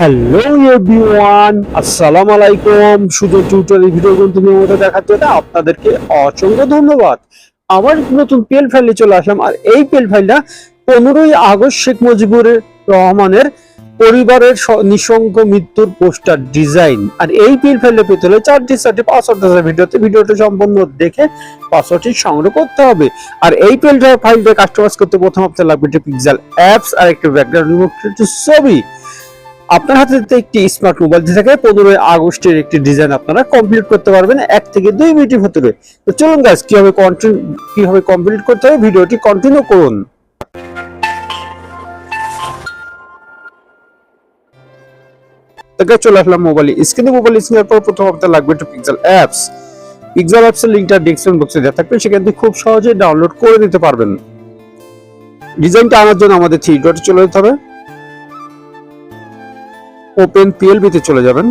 Hello everyone আসসালামু আলাইকুম সুযোগ টিউটোরিয়াল ভিডিও কন্টিনিউ মধ্যে দেখার জন্য আপনাদেরকে অসংখ্য ধন্যবাদ। আবার নতুন পেল ফাইলে চলে আসলাম। আর এই পেল ফাইলটা পনেরোই আগস্ট শেখ মুজিবুর রহমানের পরিবারের নিঃসঙ্গ মৃত্যুর পোস্টার ডিজাইন আর এই পেল ফাইলে পেতে হলে চারটি চারটি পাসওয়ার্ড ভিডিওতে। ভিডিওটা সম্পূর্ণ দেখে পাসওয়ার্ডটি সংগ্রহ করতে হবে। আর এই পেলটা ফাইলটা কাস্টমাইজ করতে প্রথম আপনার লাগবে একটি পিক্সেল অ্যাপস আর একটি ব্যাকগ্রাউন্ড ছবি। আপনার হাতে যদি একটি স্মার্ট মোবাইল দিয়ে থাকে পনেরোই আগস্টের একটি ডিজাইন আপনারা কমপ্লিট করতে পারবেন। এক থেকে দুই মিনিটের ভিতরে। তো চলুন গাছ কীভাবে কন্টিনিউ কীভাবে কমপ্লিট করতে হবে ভিডিওটি কন্টিনিউ করুন। চলে আসলাম মোবাইলে স্ক্রিনে মোবাইল স্ক্রিনের পর প্রথম আপনার লাগবে একটু পিক্সেল অ্যাপস পিক্সেল অ্যাপস এর লিংকটা ডেসক্রিপশন বক্সে দেওয়া থাকবে। সেখান থেকে খুব সহজেই ডাউনলোড করে নিতে পারবেন। ডিজাইনটা আনার জন্য আমাদের থ্রি ডটে চলে যেতে হবে। ওপেন পিএলবি তে চলে যাবেন।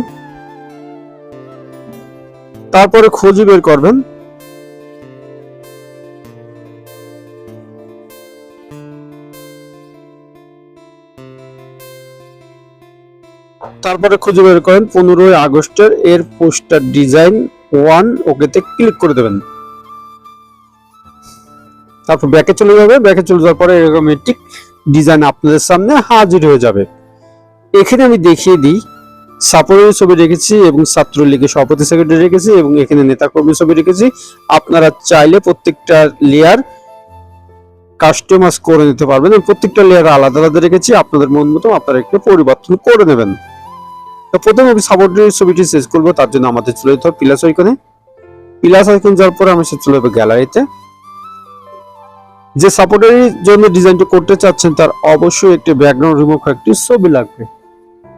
তারপরে খুঁজে বের করবেন। তারপরে খুঁজে বের করেন পনেরোই আগস্টের, এর পোস্টার ডিজাইন ওয়ান ওকেতে ক্লিক করে দেবেন। তারপর ব্যাকে চলে যাবে, ব্যাকে চলে যাওয়ার পরে এরকম একটি ডিজাইন আপনাদের সামনে হাজির হয়ে যাবে। এখানে আমি দেখিয়ে দিই সাপোর্টের ছবি রেখেছি এবং ছাত্রলীগের সভাপতি সেক্রেটারি রেখেছি এবং এখানে নেতা কর্মী ছবি রেখেছি। আপনারা চাইলে প্রত্যেকটা লেয়ার কাস্টমাইজ করে নিতে পারবেন প্রত্যেকটা লেয়ার আলাদা আলাদা রেখেছি। আপনাদের মন মতো আপনারা একটু পরিবর্তন করে নেবেন। তো প্রথমে আমি সাপোর্টের ছবিটি শেষ করব, তার জন্য আমাদের চলে যেতে হবে প্লাস আইকনে প্লাস আইকন যাওয়ার পরে আমি সে চলে যাব গ্যালারিতে যে সাপোর্টের জন্য ডিজাইনটা করতে চাচ্ছেন, তার অবশ্যই একটি ব্যাকগ্রাউন্ড রিমুভ একটি ছবি লাগবে।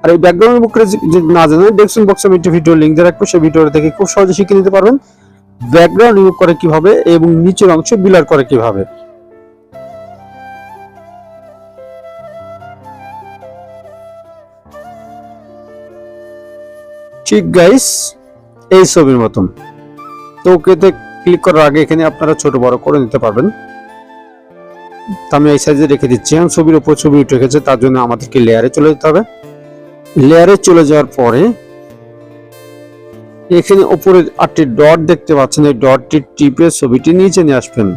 আর এই ব্যাকগ্রাউন্ড করে যদি না জানেন ডেসক্রিপশন বক্সে আমি একটি ভিডিও লিংক দিয়ে রাখব, সেই ভিডিওটা দেখে খুব সহজে শিখে নিতে পারবেন। ব্যাকগ্রাউন্ড রিমুভ করে কীভাবে এবং নিচের অংশ বিলার করে কীভাবে। ঠিক গাইস এই ছবির মতন। তো ওকেতে ক্লিক করার আগে এখানে আপনারা ছোট বড় করে নিতে পারবেন। আমি এই সাইজে রেখে দিচ্ছি। এখন ছবির উপর ছবি উঠে গেছে, তার জন্য আমাদেরকে লেয়ারে চলে যেতে হবে। লেয়ারে চলে যাওয়ার পরে এখানে উপরে আটটি ডট দেখতে পাচ্ছেন। এই ডটটি টিপে ছবিটি নিচে নিয়ে আসবেন।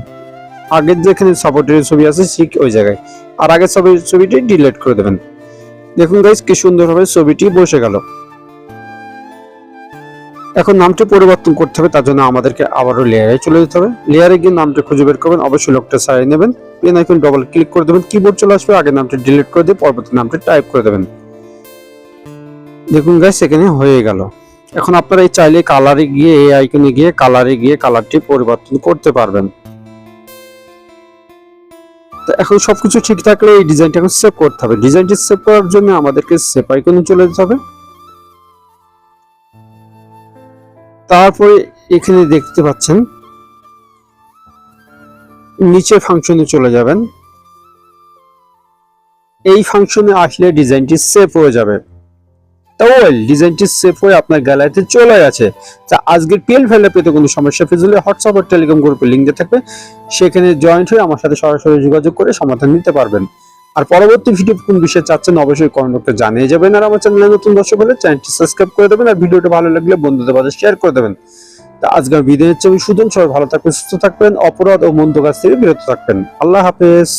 আগের যেখানে সাপোর্টের ছবি আছে, ঠিক ওই জায়গায়। আর আগের ছবির ছবিটি ডিলিট করে দেবেন। দেখুন গাইস কি সুন্দরভাবে ছবিটি বসে গেল। এখন নামটি পরিবর্তন করতে হবে, তার জন্য আমাদেরকে আবারও লেয়ারে চলে যেতে হবে। লেয়ারে গিয়ে নামটি খুঁজে বের করবেন, অবশ্যই লোকটা সারিয়ে নেবেন। পেন আইকন ডবল ক্লিক করে দেবেন কিবোর্ড চলে আসবে, আগে নামটি ডিলিট করে দিয়ে পরবর্তী নামটি টাইপ করে দেবেন। দেখুন গাইস এখানে হয়ে গেল। এখন আপনারা এই চাইলে কালারে গিয়ে, এই আইকনে গিয়ে কালারে গিয়ে কালারটি পরিবর্তন করতে পারবেন। এখন সবকিছু ঠিক থাকলে এই ডিজাইনটা এখন সেভ করতে হবে। ডিজাইনটি সেভ করার জন্য আমাদেরকে সেভ আইকনে চলে যেতে হবে। তারপরে এখানে দেখতে পাচ্ছেন, নিচে ফাংশনে চলে যাবেন। এই ফাংশনে আসলে ডিজাইনটি সেভ হয়ে যাবে। ওয়েল ডিজাইনটি হয়ে আপনার গ্যালারিতে চলে গেছে। তা আজকের পিএল পেতে কোনো সমস্যা হোয়াটসঅ্যাপ আর টেলিগ্রাম লিঙ্ক দেওয়া থাকবে। সেখানে জয়েন্ট হয়ে আমার সাথে সরাসরি যোগাযোগ করে সমাধান নিতে পারবেন। আর পরবর্তী ভিডিও কোন বিষয়ে চাচ্ছেন অবশ্যই কমেন্ট জানিয়ে যাবেন। আর আমার চ্যানেলে নতুন দর্শক হলে চ্যানেলটি সাবস্ক্রাইব করে দেবেন আর ভিডিওটা ভালো লাগলে বন্ধুদের মাঝে শেয়ার করে দেবেন। তা আজকের বিদায় হচ্ছে আমি সুজন, সবাই ভালো থাকবেন, সুস্থ থাকবেন, অপরাধ ও মন্দ কাজ থেকে বিরত থাকবেন। আল্লাহ হাফেজ।